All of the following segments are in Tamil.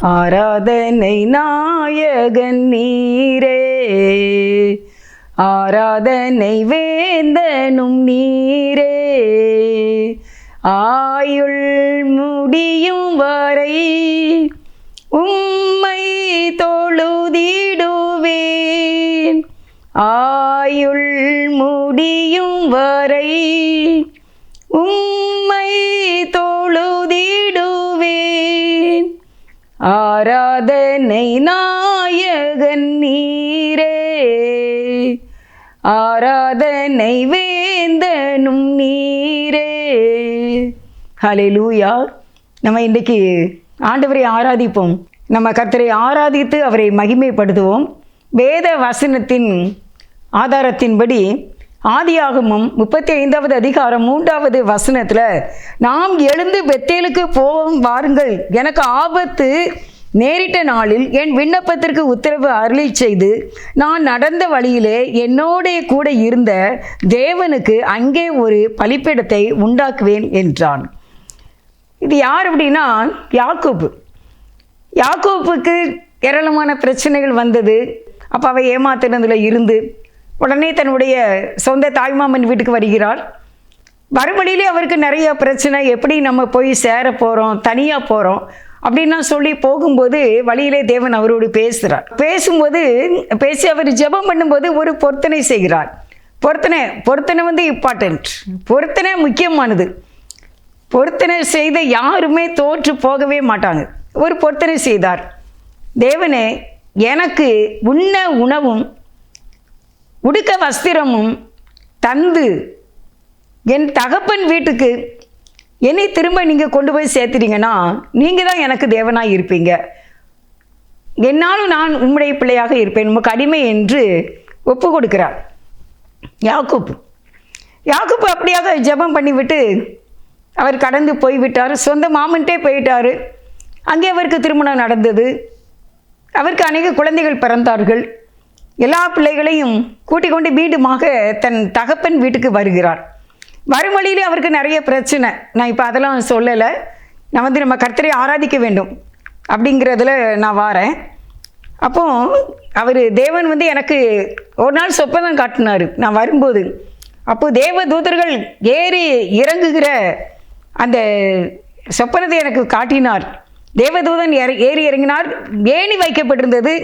ஆராதனை நாயகன் நீரே. ஆராதனை வேந்தனும் நீரே. ஆயுள் முடியும் வரை உம்மை தொழுதிடுவேன். ஆயுள் முடியும் வரை உம்மை ஆராதனை நாயகன் நீரே. ஆராதனை வேந்தனும் நீரே. ஹalleluya. நம்ம இன்றைக்கு ஆண்டவரை ஆராதிப்போம். நம்ம கர்த்தரை ஆராதித்து அவரை மகிமைப்படுத்துவோம். வேத வசனத்தின் ஆதாரத்தின்படி ஆதியாகமும் முப்பத்தி ஐந்தாவது அதிகாரம் மூன்றாவது வசனத்தில் நாம் எழுந்து பெத்தேலுக்கு போவோம் வாருங்கள். எனக்கு ஆபத்து நேரிட்ட நாளில் என் விண்ணப்பத்திற்கு உத்தரவு அருளி செய்து நான் நடந்த வழியிலே என்னோடே கூட இருந்த தேவனுக்கு அங்கே ஒரு பலிப்பிடத்தை உண்டாக்குவேன் என்றான். இது யார் அப்படின்னா யாக்கோப்பு யாக்கோப்புக்கு ஏராளமான பிரச்சனைகள் வந்தது. அப்போ அவை ஏமாத்தினதில் இருந்து உடனே தன்னுடைய சொந்த தாய்மாமன் வீட்டுக்கு வருகிறார் மறுபடியிலே அவருக்கு நிறைய பிரச்சனை எப்படி நம்ம போய் சேர போகிறோம் தனியாக போகிறோம் அப்படின்னா சொல்லி போகும்போது வழியிலே தேவன் அவரோடு பேசுகிறார் பேசும்போது பேசி அவர் ஜெபம் பண்ணும்போது ஒரு பொருத்தனை செய்கிறார். பொருத்தனை பொருத்தனை வந்து இம்பார்ட்டன்ட் பொருத்தனை முக்கியமானது. பொருத்தனை செய்த யாருமே தோற்று போகவே மாட்டாங்க. ஒரு பொருத்தனை செய்தார். தேவனே எனக்கு உண்ண உணவும் உடுக்க வஸ்திரமும் தந்து என் தகப்பன் வீட்டுக்கு என்னை திரும்ப நீங்கள் கொண்டு போய் சேர்த்துட்டீங்கன்னா நீங்கள் தான் எனக்கு தேவனாக இருப்பீங்க. என்னாலும் நான் உம்முடைய பிள்ளையாக இருப்பேன். உமக்கு அடிமை என்று ஒப்பு கொடுக்கிறார். யாக்கூப். யாக்கூப் அப்படியாக ஜெபம் பண்ணிவிட்டு அவர் கடந்து போய்விட்டார். சொந்த மாமன்ட்டே போயிட்டார். அங்கே அவருக்கு திருமணம் நடந்தது. அவருக்கு அநேக குழந்தைகள் பிறந்தார்கள். எல்லா பிள்ளைகளையும் கூட்டிக் கொண்டு வீடுமாக தன் தகப்பன் வீட்டுக்கு வருகிறார். வரும் வழியிலே அவருக்கு நிறைய பிரச்சனை. நான் இப்போ அதெல்லாம் சொல்லலை. நான் வந்து நம்ம கர்த்தரை ஆராதிக்க வேண்டும் அப்படிங்கிறதுல நான் வாரேன். அப்போ அவர் தேவன் வந்து எனக்கு ஒரு நாள் சொப்பனம் காட்டினார். நான் வரும்போது அப்போது தேவ தூதர்கள் ஏறி இறங்குகிற அந்த சொப்பனத்தை எனக்கு காட்டினார். தேவதூதன் ஏறி இறங்கினார். ஏணி வைக்கப்பட்டிருந்தது.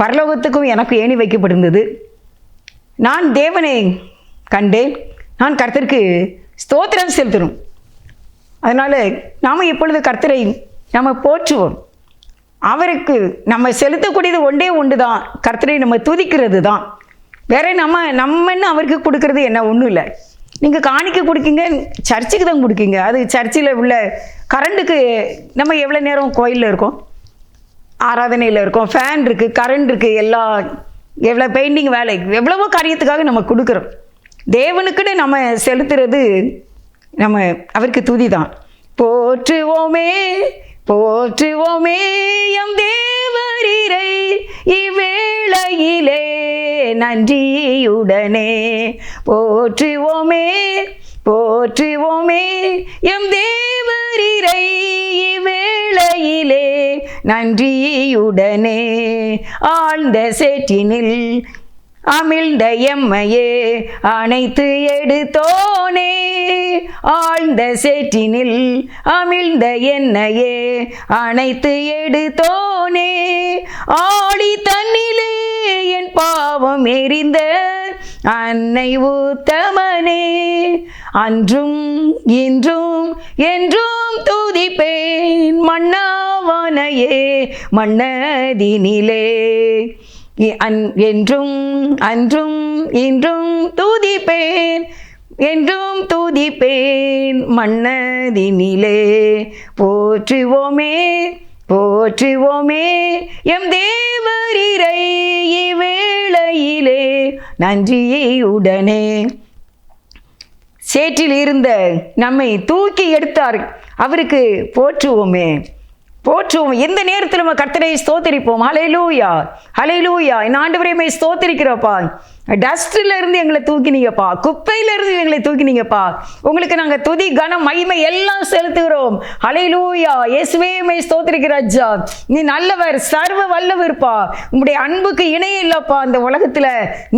பரலோகத்துக்கும் எனக்கு ஏணி வைக்கப்பட்டிருந்தது. நான் தேவனை கண்டேன். நான் கர்த்தருக்கு ஸ்தோத்திரம் செலுத்தணும் அதனால் நாம் இப்பொழுது கர்த்தரை நம்ம போற்றுவோம். அவருக்கு நம்ம செலுத்தக்கூடியது ஒன்றே ஒன்று தான் கர்த்தரை நம்ம துதிக்கிறது தான் வேற நம்ம நம்மன்னு அவருக்கு கொடுக்கறது என்ன? ஒன்றும் இல்லை. நீங்கள் காணிக்க கொடுக்கீங்க சர்ச்சுக்கு தான் கொடுக்கீங்க. அது சர்ச்சில் உள்ள கரண்ட்டுக்கு நம்ம எவ்வளோ நேரம் கோயிலில் இருக்கோம்? ஆராதனையில் இருக்கோம். ஃபேன் இருக்குது கரண்ட் இருக்குது எல்லா எவ்வளோ பெயிண்டிங் வேலை எவ்வளவோ காரியத்துக்காக நம்ம கொடுக்குறோம். தேவனுக்குன்னு நம்ம செலுத்துறது நம்ம அவருக்கு துதி தான் போற்றுவோமே போற்றுவோமே எம் தேவரீரை இவ்வேளையிலே நன்றியுடனே. போற்றுவோமே போற்றுவோமே எம் தேவரீரை வேளையிலே நன்றியுடனே ஆழ்ந்த சேற்றினில் அமிழ்ந்த எம்மையே அனைத்து எடுத்தோனே. ஆழ்ந்த சேற்றினில் அமிழ்ந்த என்னையே அனைத்து எடுத்தோனே. ஆடி தன்னிலே என் பாவம் எரிந்த அன்னை உத்தமனே. அன்றும் இன்றும் என்றும் துதிப்பேன் மன்னாவனையே மன்னதினிலே. என்றும் அன்றும் இன்றும் தூதிப்பேன். என்றும் தூதிப்பேன். மன்னதினிலே போற்றுவோமே போற்றுவோமே. எம் தேவரிரை இவ்வேளையிலே நன்றியுடனே சேற்றில் இருந்த நம்மை தூக்கி எடுத்தார். அவருக்கு போற்றுவோமே. போற்றுவோம் எந்த நேரத்தில் நம்ம கர்த்தரை ஸ்தோத்தரிப்போம். ஹalleluya இந்த என் ஆண்டவரையுமே ஸ்தோத்தரிக்கிறப்பா. டஸ்ட்லேருந்து எங்களை தூக்கினீங்கப்பா குப்பையிலேருந்து எங்களை தூக்கினீங்கப்பா உங்களுக்கு நாங்கள் துதி கனம் மகிமை எல்லாம் செலுத்துகிறோம். அலையிலூயா இயேசுவே மை ஸ்தோத்திரிக்கிற ராஜா. நீ நல்லவர் சர்வ வல்லவர்ப்பா. உங்களுடைய அன்புக்கு இணையே இல்லைப்பா இந்த உலகத்தில்.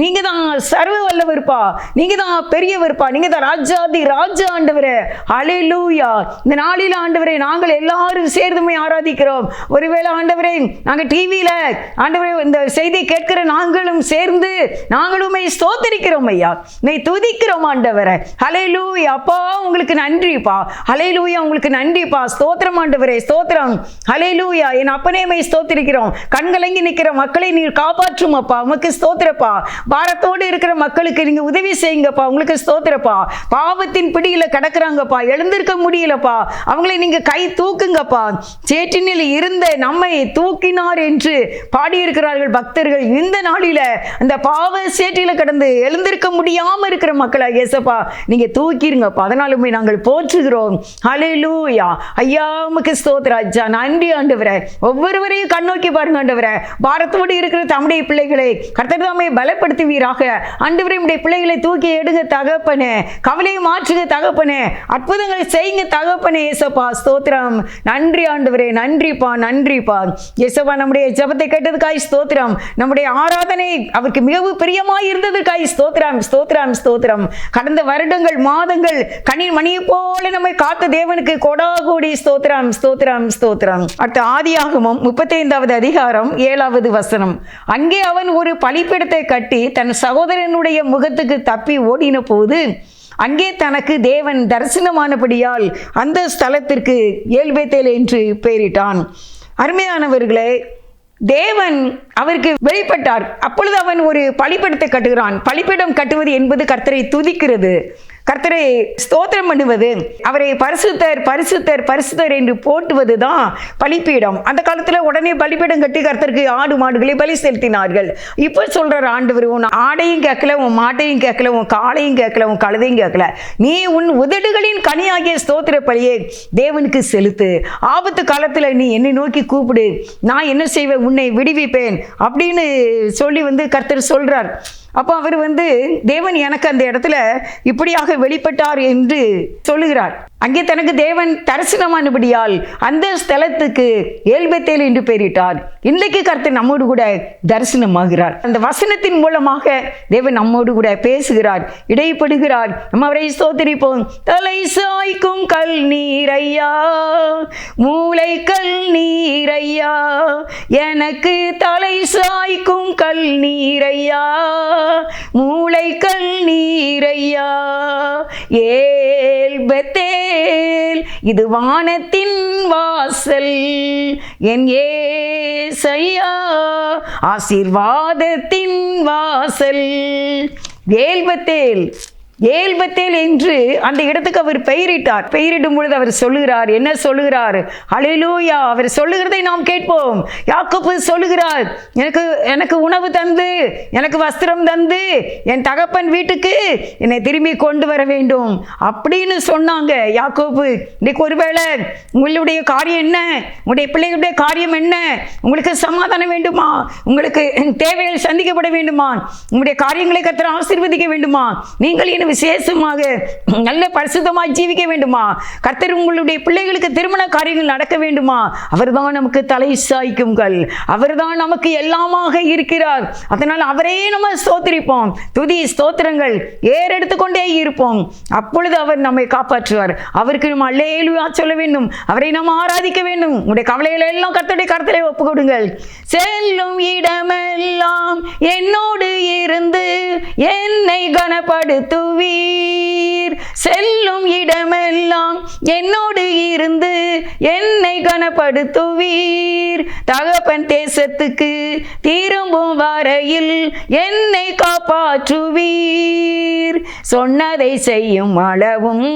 நீங்கள் தான் சர்வ வல்லவர்ப்பா. நீங்கள் தான் பெரியவர்ப்பா. நீங்கள் தான் ராஜாதி ராஜா ஆண்டவரே. அலையிலூயா இந்த நாளில் ஆண்டவரே நாங்கள் எல்லாரும் சேர்ந்துமே ஆராதிக்கிறோம். ஒருவேளை ஆண்டவரே நாங்கள் டிவியில் ஆண்டவரே இந்த செய்தியை கேட்கிற நாங்களும் சேர்ந்து நாங்கள் நாங்களுமே ஸ்தோத்தரிக்கிறோம் ஐயா. நீ துதிக்கிறோம் ஆண்டவரை. ஹalleluya. அப்பா உங்களுக்கு நன்றிப்பா. ஹalleluya உங்களுக்கு நன்றிப்பா. ஸ்தோத்திரம் ஆண்டவரே ஸ்தோத்திரம். ஹalleluya. என் அப்பனேமை ஸ்தோத்திரிக்கிறோம். கண்கலங்கி நிற்கிற மக்களை நீர் காப்பாற்றும் அப்பா. உமக்கு ஸ்தோத்திரப்பா. பாரத்தோடு இருக்கிற மக்களுக்கு நீங்க உதவி செய்யுங்கப்பா. உங்களுக்கு ஸ்தோத்திரப்பா. பாவத்தின் பிடியில் கிடக்குறாங்கப்பா. எழுந்திருக்க முடியலப்பா. அவங்களை நீங்க கை தூக்குங்கப்பா. சேற்றினில் இருந்த நம்மை தூக்கினார் என்று பாடியிருக்கிறார்கள் பக்தர்கள். இந்த நாளில அந்த பாவ சேற்றில கடந்து எழுந்திருக்க முடியாம இருக்கிற மக்களா ஏசப்பா நீங்க தூக்கிருங்கப்பா. அதனாலுமே நாங்கள் போற்றுகிறோம். ஹalleluya ஐயா உமக்கு ஸ்தோத்திராஜா நன்றி ஆண்டவரே. ஒவ்வொருவரையும் கண்ணோக்கி பாருங்க ஆண்டவரே. பாரத்தோடு இருக்கிற தம்முடைய பிள்ளைகளை கர்த்தர்தாமே பலப்படுத்துவீராக. ஆண்டவரே உடைய பிள்ளைகளை தூக்கி எடுங்க தகப்பனே. கவலையை மாற்றுங்க தகப்பனே. அற்புதங்களை செய்யுங்க தகப்பனே ஏசப்பா ஸ்தோத்திரம். நன்றி ஆண்டவரே. நன்றிப்பா நன்றிப்பா. ஏசப்பா நம்முடைய ஜபத்தை கேட்டதுக்காய் ஸ்தோத்திரம். நம்முடைய ஆராதனை அவருக்கு மிகவும் பிரியமா இருந்தது இருந்ததுக்காய் ஸ்தோத்ராம் ஸ்தோத்ராம் ஸ்தோத்ரம் கடந்த வருடங்கள் மாதங்கள் கண்ணீர் மணியை போல நம்மை காத்த தேவனுக்கு கொடாகோடி ஸ்தோத்ராம் ஸ்தோத்ராம் ஸ்தோத்ராம் அடுத்த ஆதியாகமும் முப்பத்தைந்தாவது அதிகாரம் ஏழாவது வசனம். அங்கே அவன் ஒரு பழிப்பிடத்தை கட்டி தன் சகோதரனுடைய முகத்துக்கு தப்பி ஓடின போது அங்கே தனக்கு தேவன் தரிசனமானபடியால் அந்த ஸ்தலத்திற்கு ஏல்பேத்தேல் என்று பெயரிட்டான். அருமையானவர்களே தேவன் அவருக்கு வெளிப்பட்டார். அப்பொழுது அவன் ஒரு பழிப்படத்தை கட்டுகிறான். பழிப்பிடம் கட்டுவது என்பது கர்த்தரை துதிக்கிறது. கர்த்தரை ஸ்தோத்திரம் பண்ணுவது அவரை பரிசுத்தர் பரிசுத்தர் பரிசுத்தர் என்று போட்டுவது தான் பலிப்பீடம். அந்த காலத்தில் உடனே பலிப்பீடம் கட்டி கர்த்தருக்கு ஆடு மாடுகளை பலி செலுத்தினார்கள். இப்போ சொல்றார் ஆண்டவர் உன் ஆடையும் கேட்கல உன் மாட்டையும் கேட்கல உன் காளையும் கேட்கல உன் கழுதையும் கேட்கல. நீ உன் உதடுகளின் கனியாகிய ஸ்தோத்திர பலியை தேவனுக்கு செலுத்து. ஆபத்து காலத்தில் நீ என்னை நோக்கி கூப்பிடு. நான் என்ன செய்வேன்? உன்னை விடுவிப்பேன். அப்படின்னு சொல்லி வந்து கர்த்தர் சொல்கிறார் அப்போ அவர் வந்து தேவன் எனக்கு அந்த இடத்துல இப்படியாக வெளிப்பட்டார் என்று சொல்லுகிறார். அங்கே தனக்கு தேவன் தரிசனமானபடியால் அந்த ஸ்தலத்துக்கு ஏல்பத்தேல் என்று பெயரிட்டார். இன்றைக்கு கருத்து நம்மோடு கூட தரிசனமாகிறார். அந்த வசனத்தின் மூலமாக தேவன் நம்மோடு கூட பேசுகிறார் இடைப்படுகிறார். நம்ம அவரை சோதரிப்போம் தலை சாய்க்கும் கல் நீரையா மூளை கல் நீரையா எனக்கு தலை சாய்க்கும் கல் நீரையா மூளை கல் நீரையா ஏல்பத்தே மேல். இது வானத்தின் வாசல். என் ஏசையா ஆசீர்வாதத்தின் வாசல். வேல்வத்தேல் ஏல்பத்தேல் என்று அந்த இடத்துக்கு அவர் பெயரிட்டார். பெயரிடும் பொழுது அவர் சொல்லுகிறார் என்ன சொல்லுகிறார்? அலையிலூயா அவர் சொல்லுகிறதை நாம் கேட்போம். யாக்கோப்பு சொல்லுகிறார் எனக்கு எனக்கு உணவு தந்து எனக்கு வஸ்திரம் தந்து என் தகப்பன் வீட்டுக்கு என்னை திரும்பி கொண்டு வர வேண்டும். அப்படின்னு சொன்னாங்க யாக்கோப்பு இன்னைக்கு ஒருவேளை உங்களுடைய காரியம் என்ன? உங்களுடைய பிள்ளைகளுடைய காரியம் என்ன? உங்களுக்கு சமாதானம் வேண்டுமா? உங்களுக்கு தேவைகள் சந்திக்கப்பட வேண்டுமா? உங்களுடைய காரியங்களை கத்திர ஆசீர்வதிக்க வேண்டுமா? நீங்கள் விசேஷமாக நல்ல பரிசுத்தமாக ஜீவிக்க வேண்டுமா? கர்த்தர் உங்களுடைய பிள்ளைகளுக்கு திருமண காரியங்கள் நடக்க வேண்டுமா? அவர்தான் நமக்கு தலை சாய்க்குங்கள். அவர்தான் நமக்கு எல்லாமாக இருக்கிறார். அதனால் அவரே நம்ம ஸ்தோத்திரிப்போம். துதி ஸ்தோத்திரங்கள் ஏறெடுத்து கொண்டே இருப்போம். அப்பொழுது அவர் நம்மை காப்பாற்றுவார். அவருக்கு நம்ம அல்லேலுவா சொல்ல வேண்டும். அவரை நாம் ஆராதிக்க வேண்டும். உங்களுடைய கவலைகளை எல்லாம் கர்த்தருடைய கருத்திலே ஒப்பு கொடுங்கள் செல்லும் இடமெல்லாம் என்னோடு இருந்து என்னை கனப்படுத்தும் செல்லும் இட காலமெல்லாம் என்னோடு இருந்து என்னை கனப்படுத்துவீர். தகப்பன் தேசத்துக்கு திரும்பும் வரையில் என்னை காப்பாற்றுவீர். சொன்னதை செய்யும் அளவும்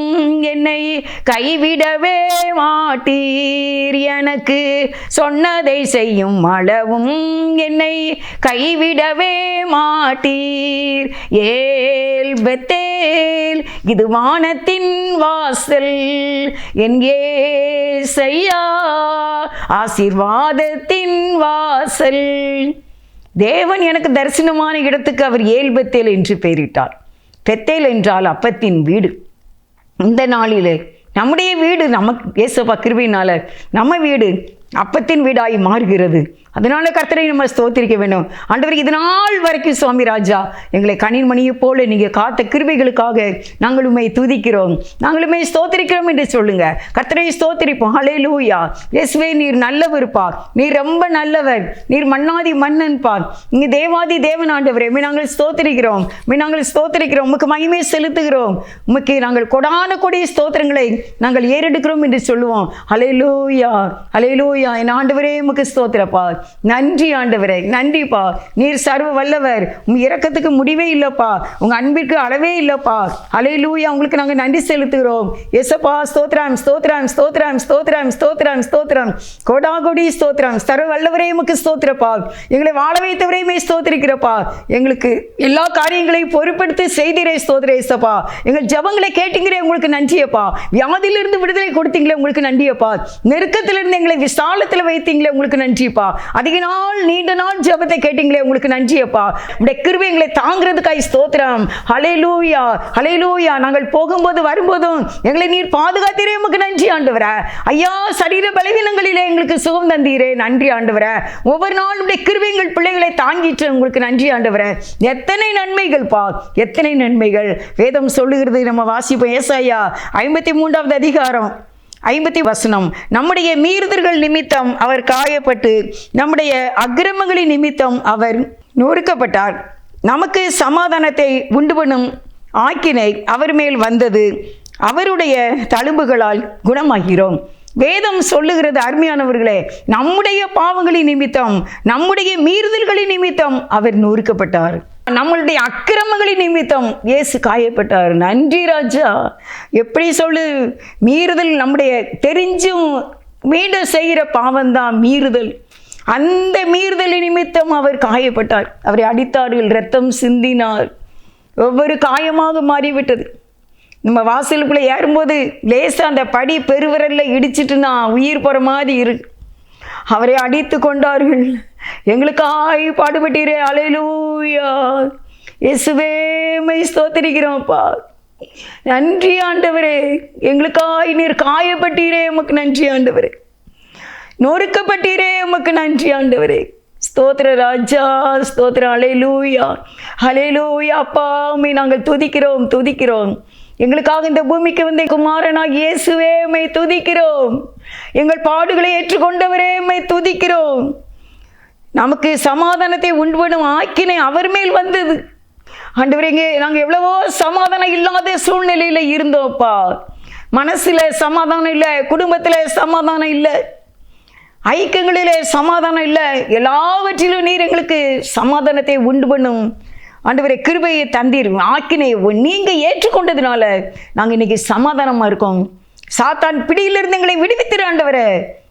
என்னை கைவிடவே மாட்டீர். எனக்கு சொன்னதை செய்யும் அளவும் என்னை கைவிடவே மாட்டீர். ஏல் பெத்தேல் இது வானத்தின் வா வாசல் என் செய்யா ஆசீர்வாதத்தின் வாசல். தேவன் எனக்கு தரிசனமான இடத்துக்கு அவர் ஏல் பெத்தேல் என்று பெயரிட்டார். பெத்தேல் என்றால் அப்பத்தின் வீடு. இந்த நாளிலே நம்முடைய வீடு நமக்கு ஏசப்பா கிருபையினால நம்ம வீடு அப்பத்தின் வீடாய் மாறுகிறது. அதனால கர்த்தரை நம்ம ஸ்தோத்திரிக்க வேண்டும். ஆண்டவர் இது நாள் வரைக்கும் சுவாமி ராஜா எங்களை கனிமணியை போல நீங்கள் காத்த கிருபைகளுக்காக நாங்கள் உண்மை துதிக்கிறோம். நாங்களுமே ஸ்தோத்திரிக்கிறோம் என்று சொல்லுங்க. கர்த்தரை ஸ்தோத்திரிப்போம். ஹலே லூயா எஸ்வே நீர் நல்லவருப்பா நீர் ரொம்ப நல்லவர். நீர் மன்னாதி மன்னன்பா இங்க தேவாதி தேவன் ஆண்டவரே மீ நாங்கள் ஸ்தோத்திரிக்கிறோம். மீ நாங்கள் ஸ்தோத்திரிக்கிறோம். உமக்கு மகிமை செலுத்துகிறோம். உமக்கு நாங்கள் கொடான கொடிய ஸ்தோத்திரங்களை நாங்கள் ஏறெடுக்கிறோம் என்று சொல்லுவோம். அலையலூயா அலையலூயா என் ஆண்டவரே உமக்கு ஸ்தோத்திரப்பா. நன்றி ஆண்டவரே நன்றிப்பா. நீர் சர்வ வல்லவர் உம் இறக்கத்துக்கு முடிவே இல்லைப்பா. உங்க அன்பிற்கு அளவே இல்லைப்பா. அலையலூயா உங்களுக்கு நாங்கள் நன்றி செலுத்துகிறோம். எசப்பா ஸ்தோத்ராம் ஸ்தோத்ராம் ஸ்தோத்ராம் ஸ்தோத்ராம் ஸ்தோத்ராம் ஸ்தோத்ராம் கோடா கொடி ஸ்தோத்ரம் சர்வ வல்லவரே உமக்கு ஸ்தோத்திரப்பா. எங்களை வாழ வைத்தவரையுமே ஸ்தோத்திரிக்கிறப்பா. எங்களுக்கு எல்லா காரியங்களையும் பொறுப்படுத்தி செய்திரே ஸ்தோத்திர ஏசப்பா. எங்கள் ஜபங்களை கேட்டீங்களே உங்களுக்கு நன்றியப்பா. வியாதியிலிருந்து விடுதலை கொடுத்தீங்களே உங்களுக்கு நன்றியப்பா. நெருக்கத்திலிருந்து எங்களை விசாலத்தில் வைத்தீங்களே உங்களுக்கு நன்றிப்பா அதிக நாள் நீண்ட நாள் ஜபத்தை கேட்டீங்களே உங்களுக்கு நன்றியப்பா உடைய கிருபை எங்களை தாங்கிறதுக்காய் ஸ்தோத்திரம். ஹலேலூயா ஹலேலூயா நாங்கள் போகும்போது வரும்போதும் எங்களை நீர் பாதுகாத்தீரே உமக்கு நன்றி ஆண்டவரே. ஐயா சரீர பலவீனங்களிலே எங்களுக்கு சுகம் தந்தீரே நன்றி ஆண்டவரே. ஒவ்வொரு நாளும் உடைய கிருபை எங்கள் பிள்ளைகளை தாங்கிட்டு உங்களுக்கு நன்றி ஆண்டவரே. எத்தனை நன்மைகள் பா. எத்தனை நன்மைகள். வேதம் சொல்லுகிறது நம்ம வாசிப்போம். ஏசாயா ஐம்பத்தி மூன்றாவது அதிகாரம். ஐம்பத்தி வசனம் நம்முடைய மீறுதர்கள் நிமித்தம் அவர் காயப்பட்டு நம்முடைய அக்கிரமங்களின் நிமித்தம் அவர் நொறுக்கப்பட்டார். நமக்கு சமாதானத்தை உண்டு பண்ணும் ஆக்கினை அவர் மேல் வந்தது. அவருடைய தழும்புகளால் குணமாகிறோம். வேதம் சொல்லுகிறது அருமையானவர்களே நம்முடைய பாவங்களின் நிமித்தம் நம்முடைய மீறுதல்களின் நிமித்தம் அவர் நொறுக்கப்பட்டார். நம்மளுடைய அக்கிரமங்களின் நிமித்தம் இயேசு காயப்பட்டார். நன்றி ராஜா. எப்படி சொல்லு மீறுதல் நம்முடைய தெரிஞ்சும் மீண்டும் செய்கிற பாவம்தான் மீறுதல். அந்த மீறுதல் நிமித்தம் அவர் காயப்பட்டார். அவரை அடித்தார்கள் ரத்தம் சிந்தினார். ஒவ்வொரு காயமாக மாறிவிட்டது. நம்ம வாசலுக்குள்ளே ஏறும்போது லேசாக அந்த படி பெருவிரல்ல இடிச்சிட்டுனா உயிர் போகிற மாதிரி இருக்கு. அவரை அடித்து கொண்டார்கள். எங்களுக்காய் பாடுபட்டீரே அலையிலூயா. இயேசுவே மை ஸ்தோத்திரிக்கிறோம்ப்பா. நன்றி ஆண்டவரே. எங்களுக்காய் நீர் காயப்பட்டீரே உமக்கு நன்றி ஆண்டவரே. நொறுக்கப்பட்டீரே உமக்கு நன்றி ஆண்டவரே. ஸ்தோத்திர ராஜா ஸ்தோத்திர அலையிலூயா. அலையிலூயா அப்பா உம்மை நாங்கள் துதிக்கிறோம் துதிக்கிறோம். எங்களுக்காக இந்த பூமிக்கு வந்த குமாரனாக இயேசுவே உம்மை துதிக்கிறோம். எங்கள் பாடுகளை ஏற்றுக்கொண்டவரே உம்மை துதிக்கிறோம். நமக்கு சமாதானத்தை உண்படும் ஆக்கினை அவர் மேல் வந்தது. ஆண்டவரேங்க நாங்கள் எவ்வளவோ சமாதானம் இல்லாத சூழ்நிலையில் இருந்தோம்ப்பா மனசில் சமாதானம் இல்லை குடும்பத்தில் சமாதானம் இல்லை ஐக்கியங்களிலே சமாதானம் இல்லை. எல்லாவற்றிலும் நீர் எங்களுக்கு சமாதானத்தை உண்டு பண்ணும். ஆண்டவரே கிருபையை தந்தீர் ஆக்கினை நீங்கள் ஏற்றுக்கொண்டதுனால நாங்கள் இன்னைக்கு சமாதானமாக இருக்கோம். சாத்தான் பிடியிலிருந்து எங்களை விடுவித்திரு ஆண்டவரை.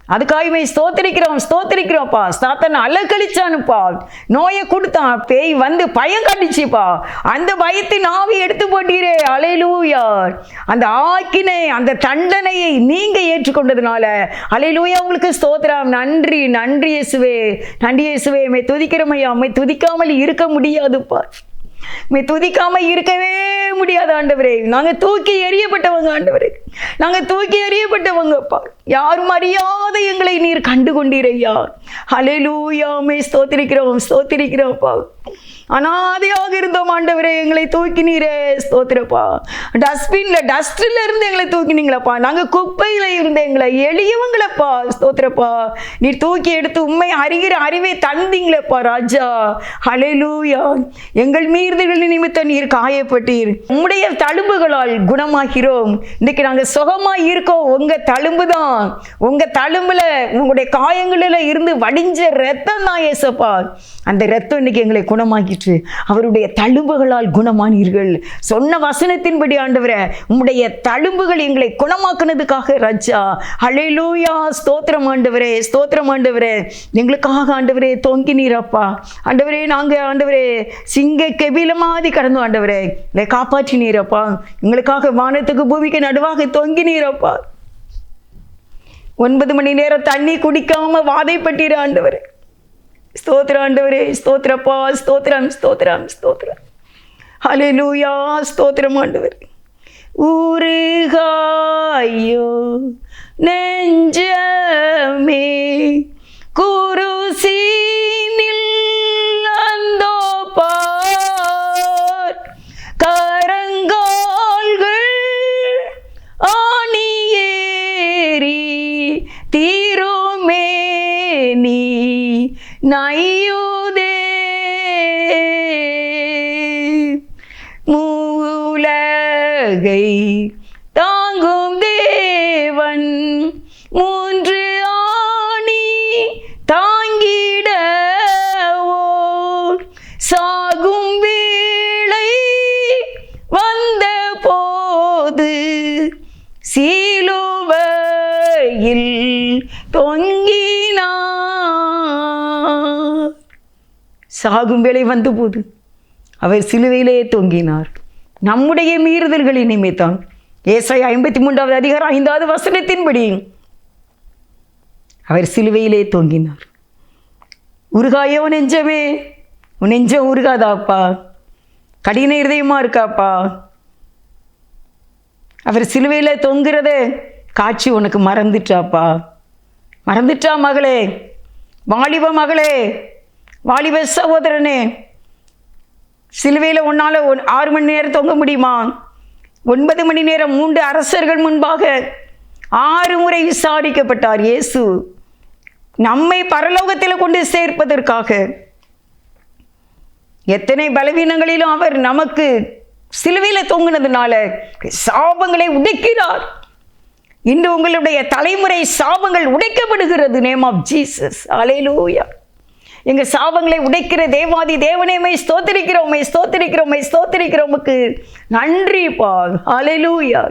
அதுக்காகவே ஸ்தோத்திரிக்கிறோம் ஸ்தோத்திரிக்கிறோம்ப்பா. சாத்தான் அலக்கழிச்சானுப்பா. நோயை கொடுத்தான். பேய் வந்து பயம் காட்டுச்சுப்பா. அந்த பயத்தின் ஆவி எடுத்து போட்டீரே. அலையிலூயா. அந்த ஆக்கினை அந்த தண்டனையை நீங்க ஏற்றுக்கொண்டதுனால. அலையிலூயா உங்களுக்கு ஸ்தோத்திரம். நன்றி நன்றி இயேசுவே. நன்றி இயேசுவே. மை துதிக்கிறோம் மை துதிக்காமல் இருக்க முடியாதுப்பா. மை துதிக்காம இருக்கவே முடியாது ஆண்டவரே. நாங்க தூக்கி எறியப்பட்டவங்க ஆண்டவரே. நாங்க தூக்கி எறியப்பட்டவங்கப்பா யாரும் அறியாத எங்களை நீர் கண்டு கொண்டீரையா ஹalleluya. மை ஸ்தோத்திரிக்கிறோம் ஸ்தோத்திரிக்கிறோம்ப்பா அனாதையாக இருந்தோம் ஆண்டவரே எங்களை தூக்கினீரே ஸ்தோத்திரப்பா. டஸ்ட்பின்ல டஸ்ட்ல இருந்து எங்களை தூக்கினீங்களப்பா. நாங்க குப்பையில இருந்த எங்களை எளியவங்களப்பா ஸ்தோத்திரப்பா. நீ தூக்கி எடுத்து உண்மை அறிகிற அறிவை தந்தீங்களப்பா ராஜா. ஹலெலூயா எங்கள் மீறுதல்கள் நிமித்தம் நீர் காயப்பட்டீர். உம்முடைய தழும்புகளால் குணமாகிறோம். இன்னைக்கு நாங்க சுகமா இருக்கோம். உங்க தழும்பு தான் உங்க தழும்புல உங்களுடைய காயங்களில் இருந்து வடிஞ்ச ரத்தம் தான் ஏசப்பா. அந்த ரத்தம் இன்னைக்கு எங்களை குணமாக்கி காப்பாற்றிற்று அவருடைய தழும்புகளால் குணமானீர்கள். சொன்ன வசனத்தின்படி ஆண்டவரே உம்முடைய தழும்புகள் எங்களை குணமாக்குனதுக்காக ரஜா. அலையிலூயா ஸ்தோத்திரம் ஆண்டவரே ஸ்தோத்திரம் ஆண்டவரே. எங்களுக்காக ஆண்டவரே தொங்கினீரப்பா ஆண்டவரே நாங்கள் ஆண்டவரே சிங்க கெபிலமாதி கடந்தோம் ஆண்டவரே எங்களை காப்பாற்றினீரப்பா எங்களுக்காக வானத்துக்கு பூமிக்கு நடுவாக தொங்கினீரப்பா ஒன்பது மணி நேரம் தண்ணி குடிக்காம வாதைப்பட்டீர் ஆண்டவரே. ஸ்தோத்திரம் ஆண்டவரே ஸ்தோத்திரப்பா ஸ்தோத்திரம் ஸ்தோத்திரம் ஸ்தோத்திரம் ஹalleluya ஸ்தோத்திரம் ஆண்டவர் ஊருகாயோ நெஞ்சமே குருசி நையுதே. மூலகை தாங்கும் தேவன். மூன்று ஆணி தாங்கிடவோ சாகும் வேளை வந்த போது சீலுவையில் தொங்கி சாகும் வேளை வந்தபோது அவர் சிலுவையிலே தொங்கினார். நம்முடைய மீறுதல்களின் நிமித்தம் ஏசாய் ஐம்பத்தி மூன்றாவது அதிகாரம் ஐந்தாவது வசனத்தின்படி அவர் சிலுவையிலே தொங்கினார். உருகாயோ நெஞ்சமே உன் நெஞ்சம் உருகாதாப்பா. கடின இருதயமா இருக்காப்பா. அவர் சிலுவையில் தொங்குறத காட்சி உனக்கு மறந்துட்டாப்பா. மறந்துட்டா மகளே வாலிப மகளே வாலிப சகோதரனே சிலுவையில் உன்னால் ஒன் ஆறு மணி நேரம் தொங்க முடியுமா? ஒன்பது மணி நேரம் மூன்று அரசர்கள் முன்பாக ஆறு முறை விசாரிக்கப்பட்டார் இயேசு. நம்மை பரலோகத்தில் கொண்டு சேர்ப்பதற்காக. எத்தனை பலவீனங்களிலும் அவர் நமக்கு சிலுவையில் தொங்குனதுனால சாபங்களை உடைக்கிறார். இன்று உங்களுடைய தலைமுறை சாபங்கள் உடைக்கப்படுகிறது. நேம் ஆஃப் ஜீசஸ் அலையிலூயா எங்க சாபங்களை உடைக்கிற தேவாதி தேவனேமை ஸ்தோத்திரிக்கிறோமை ஸ்தோத்திரிக்கிறோமை ஸ்தோத்திரிக்கிறோமுக்கு நன்றிப்பா ஹalleluya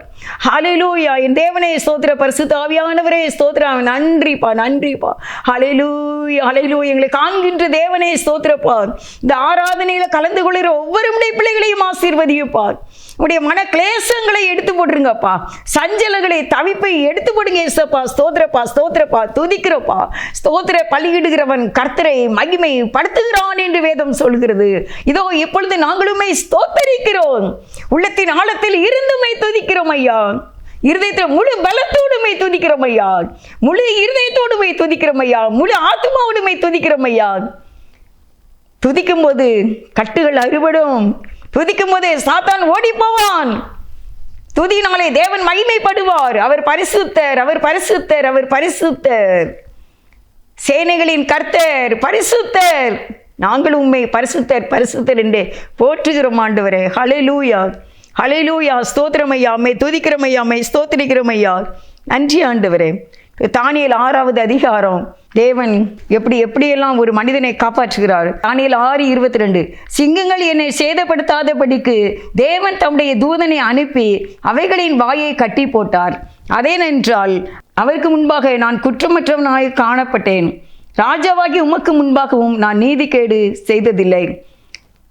ஹalleluya என் தேவனே ஸ்தோத்திர பரிசு தாவியானவரே ஸ்தோத்திரம் நன்றிப்பா நன்றிப்பா ஹalleluya ஹalleluya எங்களை காண்கின்ற தேவனே ஸ்தோத்திரப்பா இந்த ஆராதனையில் கலந்து கொள்கிற ஒவ்வொரு முனை பிள்ளைகளையும் ஆசீர்வதிப்பார் உடைய மன கிளேசங்களை எடுத்து போட்டுருங்கப்பா. சஞ்சலங்களை தவிப்பை எடுத்து போடுங்க இசப்பா ஸ்தோத்திரப்பா ஸ்தோத்திரப்பா. துதிக்கிறப்பா. ஸ்தோத்திர பலியிடுகிறவன் கர்த்தரை மகிமை படுத்துகிறான் என்று வேதம் சொல்கிறது. இதோ இப்பொழுது நாங்களுமே ஸ்தோத்தரிக்கிறோம். உள்ளத்தின் ஆழத்தில் இருந்துமை துதிக்கிறோம் ஐயா. இருதயத்தில் முழு பலத்தோடுமை துதிக்கிறோம் ஐயா. முழு இருதயத்தோடுமை துதிக்கிறோம் ஐயா. முழு ஆத்மாவோடுமை துதிக்கிறோம் ஐயா. துதிக்கும் போது கட்டுகள் அறுபடும். துதிக்கும் போது சாத்தான் ஓடி போவான் துதினாலே தேவன் மகிமைப்படுவார். அவர் பரிசுத்தர் அவர் பரிசுத்தர் அவர் பரிசுத்தர். சேனைகளின் கர்த்தர் பரிசுத்தர். நாங்கள் உண்மை பரிசுத்தர் பரிசுத்தர் என்று போற்றுகிறோம் ஆண்டவரே. ஹலெலூயா ஹலெலூயா ஸ்தோத்திரமையா துதிக்கிறமையாமை துதிக்கிறமையா மை ஸ்தோத்திரிக்கிறமையா நன்றி ஆண்டவரே. தானியல் ஆறாவது அதிகாரம். தேவன் எப்படி எப்படியெல்லாம் ஒரு மனிதனை காப்பாற்றுகிறார்? தானியல் ஆறு இருபத்தி ரெண்டு சிங்கங்கள் என்னை சேதப்படுத்தாதபடிக்கு தேவன் தம்முடைய தூதனை அனுப்பி அவைகளின் வாயை கட்டி போட்டார். அதேனென்றால் அவருக்கு முன்பாக நான் குற்றமற்றவனாய் காணப்பட்டேன். ராஜாவாகி உமக்கு முன்பாகவும் நான் நீதிகேடு செய்ததில்லை.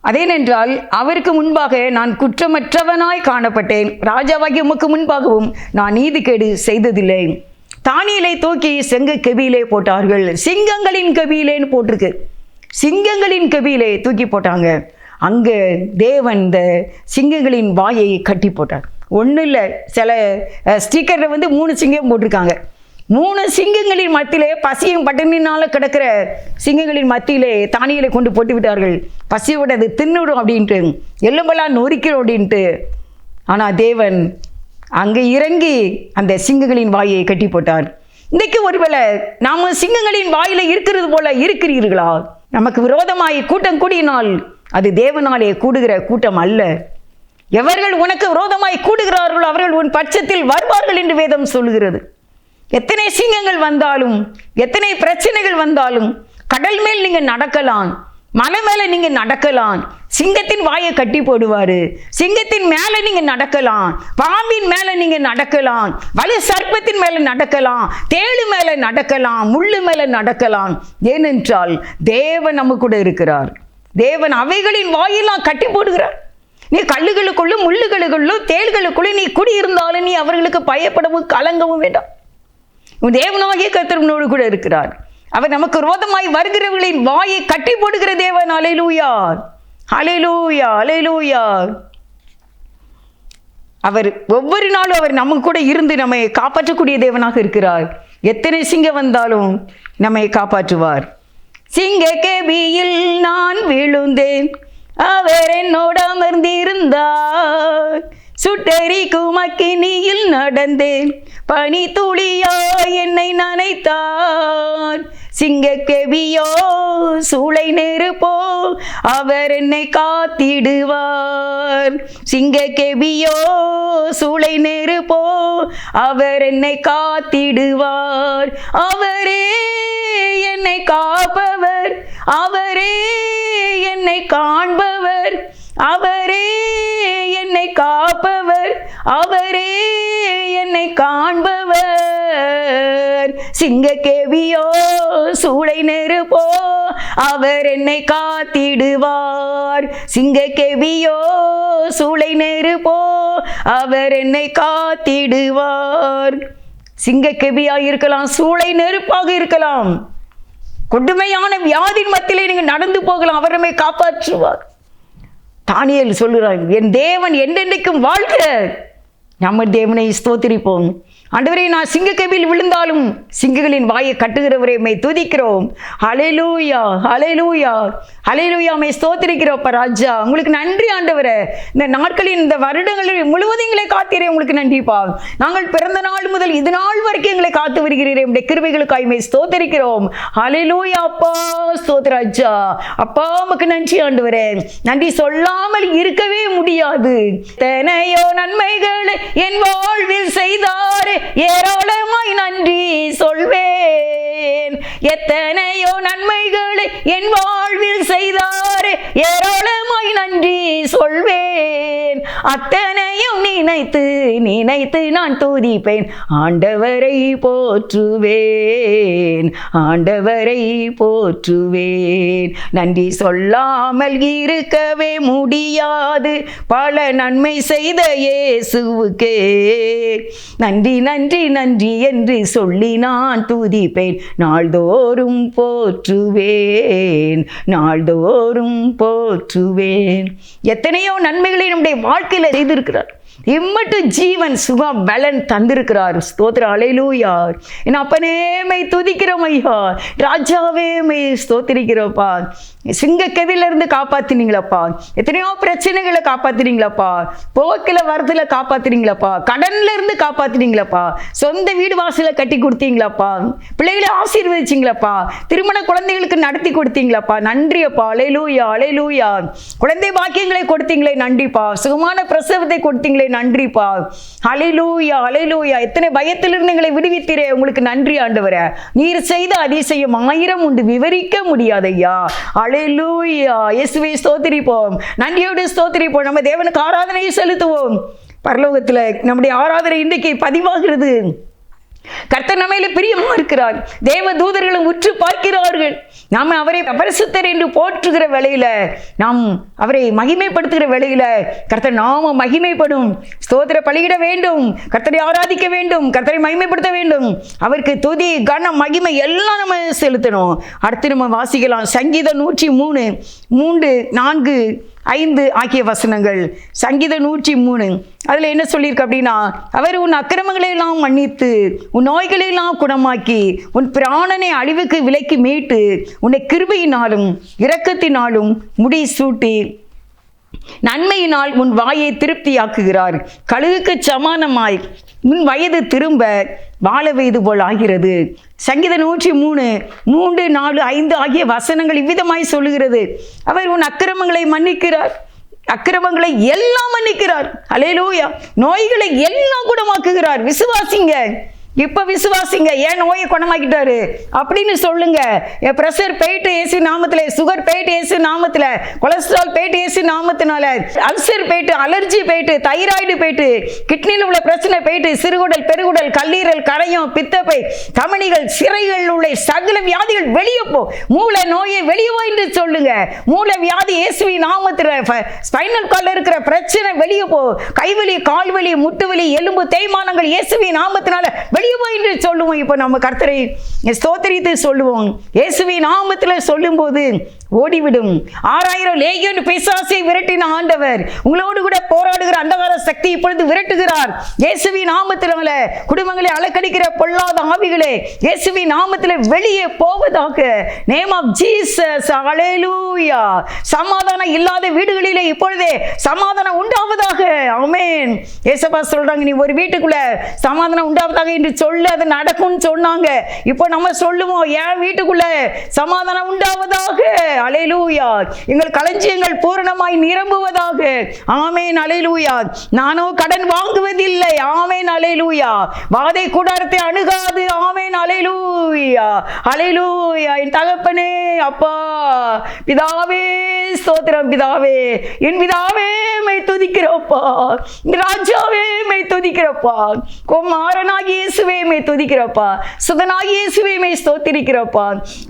அதேனென்றால் அவருக்கு முன்பாக நான் குற்றமற்றவனாய் காணப்பட்டேன். ராஜாவாகி உமக்கு முன்பாகவும் நான் நீதிக்கேடு செய்ததில்லை. தானியலை தூக்கி செங்க கவியிலே போட்டார்கள். சிங்கங்களின் கவியிலேன்னு போட்டிருக்கு. சிங்கங்களின் கவியிலே தூக்கி போட்டாங்க. அங்கே தேவன் இந்த சிங்கங்களின் வாயை கட்டி போட்டார். ஒன்றும் இல்லை. சில ஸ்டிக்கரில் வந்து மூணு சிங்கம் போட்டிருக்காங்க. மூணு சிங்கங்களின் மத்தியிலே பசியும் பட்டினினால கிடக்கிற சிங்கங்களின் மத்தியிலே தானியலை கொண்டு போட்டு விட்டார்கள். பசியோட அது தின்னுடும் அப்படின்ட்டு எலும்பெல்லாம் நொறுக்கிறோம் அப்படின்ட்டு. ஆனால் தேவன் அங்கே இறங்கி அந்த சிங்கங்களின் வாயை கட்டி போட்டார். இன்றைக்கு ஒருவேளை நாம சிங்கங்களின் வாயில இருக்கிறது போல இருக்கிறீர்களா? நமக்கு விரோதமாய் கூட்டம் கூடினால் அது தேவனாலே கூடுகிற கூட்டம் அல்ல. எவர்கள் உனக்கு விரோதமாய் கூடுகிறார்களோ அவர்கள் உன் பட்சத்தில் வருவார்கள் என்று வேதம் சொல்கிறது எத்தனை சிங்கங்கள் வந்தாலும் எத்தனை பிரச்சனைகள் வந்தாலும் கடல் மேல் நீங்கள் நடக்கலாம் மலை மேல நீங்க நடக்கலாம் சிங்கத்தின் வாயை கட்டி போடுவார். சிங்கத்தின் மேலே நீங்கள் நடக்கலாம். பாம்பின் மேலே நீங்கள் நடக்கலாம். வலு சர்ப்பத்தின் மேலே நடக்கலாம். தேளு மேலே நடக்கலாம். முள்ளு மேலே நடக்கலாம். ஏனென்றால் தேவன் நம்ம கூட இருக்கிறார். தேவன் அவைகளின் வாயெல்லாம் கட்டி போடுகிறார். நீ கல்லுகளுக்குள்ளும் முள்ளுகளுக்குள்ளும் தேள்களுக்குள்ளும் நீ குடியிருந்தாலும் நீ அவர்களுக்கு பயப்படவும் கலங்கவும் வேண்டாம். உன் தேவனாகிய கர்த்தர் கூட இருக்கிறார். அவர் நமக்கு ரோதமாய் வருகிறவர்களின் வாயை கட்டி போடுகிற தேவன். அலையிலூயார் அலைலூயா அலைலூயா அவர் ஒவ்வொரு நாளும் அவர் நம்ம கூட இருந்து நம்மை காப்பாற்றக்கூடிய தேவனாக இருக்கிறார். எத்தனை சிங்கம் வந்தாலும் நம்மை காப்பாற்றுவார். சிங்க கேபியில் நான் விழுந்தேன். அவர் என்னோட அமர்ந்திருந்தார். சுட்டெரி குமக்கினியில் நடந்தேன். பனி துளியோ என்னை நனைத்தார். சிங்க கெவியோ சூளை நெருப்போ அவர் என்னை காத்திடுவார். சிங்க கெவியோ சூளை நெருப்போ அவர் என்னை காத்திடுவார். அவரே என்னை காப்பவர் அவரே என்னை காண்பவர். அவரே என்னை காப்பவர். அவரே என்னை காண்பவர். சிங்க கேவியோ சூளை நெருப்போ அவர் என்னை காத்திடுவார். சிங்க கேவியோ சூளை நெருப்போ அவர் என்னை காத்திடுவார். சிங்க கெபியாக இருக்கலாம் சூளை நெருப்பாக இருக்கலாம். கொடுமையான வியாதின் மத்தியிலே நீங்கள் நடந்து போகலாம் அவர் நம்மை காப்பாற்றுவார். தானியல் சொல்லுறான் என் தேவன் என்றென்றைக்கும் வாழ்க. நம்ம தேவனை ஸ்தோத்திரிப்போம். ஆண்டவரே நான் சிங்கக்கபில் விழுந்தாலும் சிங்கங்களின் வாயை கட்டுகிறவரை மை துதிக்கிறோம். அலையலூயா அலையலூயா அலையலூயா மை ஸ்தோத்திரிக்கிறோப்பா ராஜா. உங்களுக்கு நன்றி ஆண்டவரே. இந்த நாட்களின் இந்த வருடங்களில் முழுவதும் எங்களை காத்தீரே உங்களுக்கு நன்றிப்பா நாங்கள் பிறந்த நாள் முதல் இது நாள் வரைக்கும் எங்களை காத்து வருகிறீரே. உடைய கிருவைகளுக்காய் மை ஸ்தோத்திரிக்கிறோம். அலையலூயா அப்பா ஸ்தோத்ராஜா அப்பா உமக்கு நன்றி ஆண்டவரே. நன்றி சொல்லாமல் இருக்கவே முடியாது. தனையோ நன்மைகளை என் வாழ்வில் செய்தாரே. ஏராளமாய் நன்றி சொல்வேன். எத்தனையோ நன்மைகளை என் வாழ்வில் செய்தாரே ஏராளமாய் நன்றி சொல்வேன். அத்தனையும் நினைத்து நினைத்து நான் துதிப்பேன். ஆண்டவரை போற்றுவேன். ஆண்டவரை போற்றுவேன். நன்றி சொல்லாமல் இருக்கவே முடியாது. பல நன்மை செய்த இயேசுவுக்கே. நன்றி நன்றி நன்றி என்று சொல்லி நான் துதிப்பேன். நாள்தோறும் போற்றுவேன் நாள்தோறும் போற்றுவேன். எத்தனையோ நன்மைகளை நம்முடைய வாழ்க்கையில் செய்திருக்கிறார். இம்மட்டு ஜீவன் சுகம் பலன் தந்திருக்கிறார். ஸ்தோத்திர அலையிலூயா என் அப்பனே மை துதிக்கிறோம் ஐயா. ராஜாவே மை ஸ்தோத்திரிக்கிறோப்பா. சிங்க இருந்து காப்பாத்தினீங்களப்பா. எத்தனையோ பிரச்சனைகளை காப்பாத்தினீங்களப்பா. போக்கில் வரதுல காப்பாத்தினீங்களப்பா. கடன்ல இருந்து காப்பாத்தினீங்களப்பா. சொந்த வீடு வாசல கட்டி கொடுத்தீங்களாப்பா. பிள்ளைகளை ஆசீர்வதிச்சிங்களப்பா. திருமண குழந்தைகளுக்கு நடத்தி கொடுத்தீங்களாப்பா. நன்றியப்பா. அலையிலூயா அலையிலூயா குழந்தை பாக்கியங்களை கொடுத்தீங்களே நன்றிப்பா. சுகமான பிரசவத்தை கொடுத்தீங்களே நன்றிப்பா அலையிலூயா அலையிலூயா எத்தனை பயத்திலிருந்து எங்களை விடுவித்தீரே. உங்களுக்கு நன்றி ஆண்டவரே. நீர் செய்த அதிசயம் ஆயிரம் உண்டு. விவரிக்க முடியாதையா அலையிலூயா இயேசுவை ஸ்தோத்திரிப்போம். நன்றியோடு ஸ்தோத்திரிப்போம். நம்ம தேவனுக்கு ஆராதனையை செலுத்துவோம். பரலோகத்தில் நம்முடைய ஆராதனை இன்றைக்கு பதிவாகிறது. கர்த்தர் நம்மையில பிரியமா இருக்கிறார். தேவ தூதர்களும் உற்று பார்க்கிறார்கள். நாம் அவரை அபரிசுத்தர் என்று போற்றுகிற வேளையில நாம் அவரை மகிமைப்படுத்துகிற வேளையில கர்த்தர் நாம மகிமைப்படும். ஸ்தோத்திர பலியிட வேண்டும். கர்த்தரை ஆராதிக்க வேண்டும். கர்த்தரை மகிமைப்படுத்த வேண்டும். அவருக்கு துதி கனம் மகிமை எல்லாம் நம்ம செலுத்தணும். அடுத்து நம்ம வாசிக்கலாம். சங்கீதம் நூற்றி மூணு மூன்று நான்கு. ஐந்து ஆகிய வசனங்கள். சங்கீதம் நூற்றி மூணு அதில் என்ன சொல்லியிருக்கு அப்படின்னா அவர் உன் அக்கிரமங்களை எல்லாம் மன்னித்து உன் நோய்களை எல்லாம் குணமாக்கி உன் பிராணனை அழிவுக்கு விலைக்கு மீட்டு உன்னை கிருபையினாலும் இரக்கத்தினாலும் முடி சூட்டி நன்மையினால் உன் வாயை திருப்தியாக்குகிறார். கழுகுக்கு சமானமாய் உன் வயது திரும்ப வாழ வயது போல் ஆகிறது. சங்கீத நூற்றி மூணு மூன்று நாலு ஐந்து ஆகிய வசனங்கள் இவ்விதமாய் சொல்லுகிறது. அவர் உன் அக்கிரமங்களை மன்னிக்கிறார். அக்கிரமங்களை எல்லாம் மன்னிக்கிறார். அலையலூயா நோய்களை எல்லாம் குணமாக்குகிறார். விசுவாசிங்க. இப்போ விசுவாசிங்க ஏன் நோயை குணமாக்கிட்டாரு? அப்படின்னு சொல்லுங்க. என் ப்ரெஷர் போயிட்டு ஏசி நாமத்தில் சுகர் போயிட்டு ஏசி நாமத்தில் கொலஸ்ட்ரால் போயிட்டு ஏசி நாமத்தினால அல்சர் போயிட்டு அலர்ஜி போயிட்டு தைராய்டு போயிட்டு கிட்னியில் உள்ள பிரச்சனை போயிட்டு சிறுகுடல் பெருகுடல் கல்லீரல் கரையும் பித்தப்பை தமணிகள் சிறைகள் உள்ள சகல வியாதிகள் வெளியே போ. மூளை நோயை வெளியே போ என்று சொல்லுங்க. மூளை வியாதி இயேசுவி நாமத்தில் ஸ்பைனல் கால்ல இருக்கிற பிரச்சனை வெளியே போ. கைவலி கால்வலி முட்டுவலி எலும்பு தேய்மானங்கள் இயேசுவி நாமத்தினால வெளியே போ என்று சொல்லுவோம். இப்போ நம்ம கர்த்தரை ஸ்தோத்திரித்து சொல்லுவோம். இயேசுவி நாமத்துல சொல்லும்போது ஓடிவிடும். ஆறாயிரம் லேகியன் பிசாசை விரட்டின ஆண்டவர் உங்களோடு கூட போராடுகிற அந்தகார சக்தி இப்பொழுது விரட்டுகிறார். இயேசுவி நாமத்தில் குடும்பங்களை அலக்கடிக்கிற பொல்லாத ஆவிகளே இயேசுவி நாமத்தில் வெளியே போவதாக. நேம் ஆஃப் ஜீசஸ் அலேலூயா சமாதானம் இல்லாத வீடுகளிலே இப்பொழுதே சமாதானம் உண்டாவதாக. அமேன் ஏசப்பா சொல்றாங்க நீ ஒரு வீட்டுக்குள்ள சமாதானம் உண்டாவதாக என்று சொல்லு அது நடக்கும்னு சொன்னாங்க. இப்போ நம்ம சொல்லுவோம் ஏன் வீட்டுக்குள்ள சமாதானம் உண்டாவதாக? அலையிலூயா. எங்கள் களஞ்சியங்கள் பூரணமாய் நிரம்புவதாக. ஆமேன் அலையிலூயா. நானோ கடன் வாங்குவதில்லை. ஆமேன் அலையிலூயா. வாதை கூடாரத்தை அணுகாது. ஆமேன் அலையிலூயா. அலையிலூயா. என் தகப்பனே அப்பா. பிதாவே ஸ்தோத்திரம் பிதாவே. என் பிதாவே மை துதிக்கிறப்பா. ராஜாவே மை துதிக்கிறப்பா. குமாரனாகி இயேசுவேமே துதிக்கிறப்பா. சுதனாகி இயேசுவேமே ஸ்தோத்திரிக்கிறப்பா.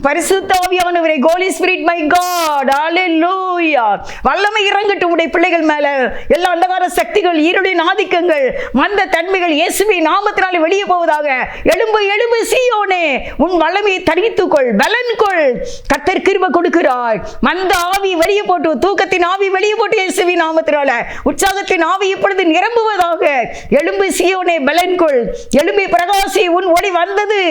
பரிசுத்தாவியானவரே கோலி ஸ்பிரிட் மை காட் ஹalleluya வல்லமை இறங்கட்டும் உடைய பிள்ளைகள் மேல. எல்லா அந்தகார சக்திகள் ஈருடைய ஆதிக்கங்கள் மந்த தன்மைகள் இயேசுவின் நாமத்தினாலே வெளியே போவதாக. எழும்பு எழும்பு சீயோனே உன் வல்லமையை தரித்துக்கொள் பலன் கொள். கத்தர் கிருப கொடுக்கிறாய். மந்த ஆவி வெளியே போட்டு தூக்கத்தின் ஆவி வெளியே போட்டு இயேசுவின் நாமத்தினால. உற்சாகத்தின் ஆவி இப்பொழுது நிரம்புவதாக. எழும்பு சீயோனே பலன் கொள். எழும்பி பிரகாசி உன் ஒளி வந்தது.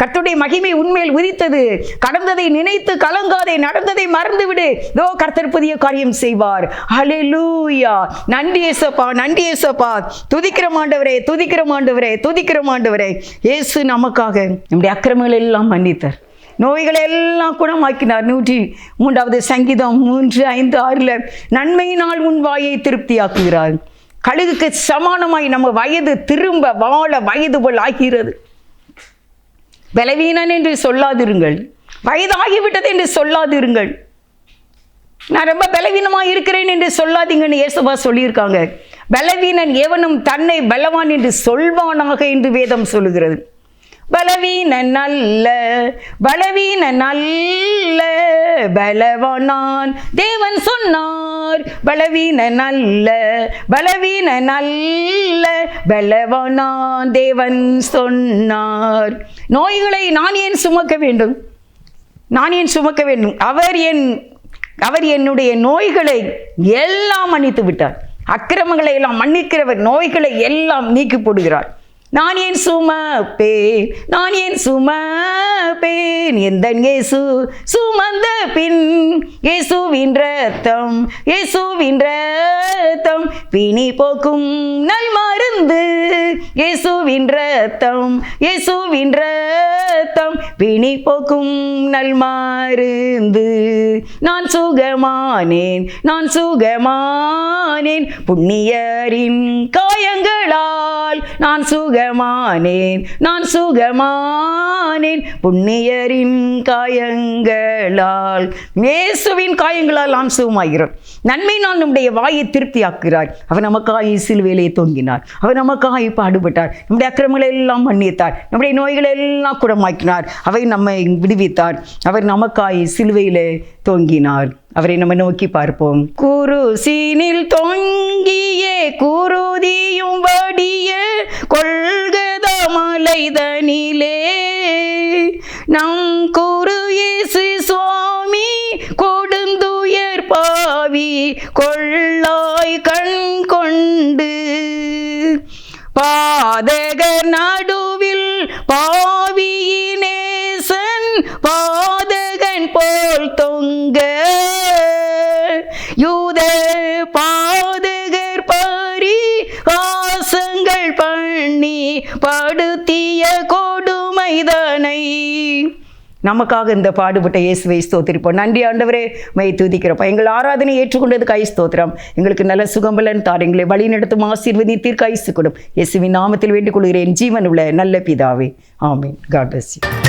கர்த்தருடைய மகிமை உண்மையில் உதித்தது. கடந்ததை நினைத்து கலங்காதே நடந்ததை மறந்து விடு தோ கர்த்தர் புதிய காரியம் செய்வார். ஹalleluya. நன்றி இயேசப்பா நன்றி இயேசப்பா துதிக்கிற மாண்டவரே துதிக்கிற மாண்டவரே துதிக்கிற மாண்டவரே இயேசு நமக்காக நம்முடைய அக்கிரமங்கள் எல்லாம் மன்னித்தார். நோய்களை எல்லாம் குணமாக்கினார். நூற்றி மூன்றாவது சங்கீதம் மூன்று ஐந்து ஆறில் நன்மையினால் உன் வாயை திருப்தியாக்குகிறார். கழுகுக்கு சமானமாய் நம்ம வயது திரும்ப வாழ வயது போல் ஆகிறது. பலவீனன் என்று சொல்லாதிருங்கள். வயதாகிவிட்டது என்று சொல்லாதிருங்கள். நான் ரொம்ப பலவீனமாக இருக்கிறேன் என்று சொல்லாதீங்கன்னு இயேசுபா சொல்லியிருக்காங்க. பலவீனன் எவனும் தன்னை பலவான் என்று சொல்வானாக என்று வேதம் சொல்லுகிறது. பலவீன நல்ல பலவீனன். நல்ல பலவானான் தேவன் சொன்னார் பலவீனன் நல்ல பலவீனன். நல்ல பலவானான் தேவன் சொன்னார். நோய்களை நான் ஏன் சுமக்க வேண்டும்? நான் ஏன் சுமக்க வேண்டும்? அவர் என் அவர் என்னுடைய நோய்களை எல்லாம் மன்னித்து விட்டார். அக்கிரமங்களை எல்லாம் மன்னிக்கிறவர் நோய்களை எல்லாம் நீக்கி போடுகிறார். நான் ஏன் சுமப்பேன் நான் ஏன் சுமப்பேன்? எந்த இயேசு சுமந்த பின் இயேசுவின் ரத்தம் இயேசுவின் ரத்தம் பிணி போக்கும் நல் மருந்து இயேசுவின் ரத்தம் இயேசுவின் ரத்தம் பிணி போக்கும் நல் மருந்து. நான் சுகமானேன் நான் சுகமானேன் புண்ணியரின் காயங்களால் நான் சுக சுகமானேன் நான் சுகமானேன். புண்ணியரின் காயங்களால் இயேசுவின் காயங்களால் நாம் சுகமாகிறோம். நன்மை நான் நம்முடைய வாயை திருப்தியாக்குகிறார் அவர் நமக்காக சிலுவையிலே தொங்கினார். அவர் நமக்காக பாடுபட்டார். நம்முடைய அக்கிரமங்களை எல்லாம் மன்னித்தார். நம்முடைய நோய்களை எல்லாம் குணமாக்கினார். அவை நம்மை விடுவித்தார். அவர் நமக்காய் சிலுவையிலே தொங்கினார். அவரை நம்ம நோக்கி பார்ப்போம். குருசீனில் தொங்கியே குருதி கொள்ளாய் கண் கொண்டு. பாதகர் நாடு நமக்காக இந்த பாடுபட்ட இயேசுவை ஸ்தோத்திரிப்போம். நன்றி ஆண்டவரே மை துதிக்கிறப்ப எங்கள் ஆராதனை ஏற்றுக்கொண்டது கை ஸ்தோத்திரம். எங்களுக்கு நல்ல சுகம்பலன் தார் எங்களை வழி நடத்தும் ஆசீர்வதித்தீர் கைசு கொடும் இயேசுவின் நாமத்தில் வேண்டிக் கொள்கிறேன். ஜீவன் உள்ள நல்ல பிதாவே. ஆமீன். God bless you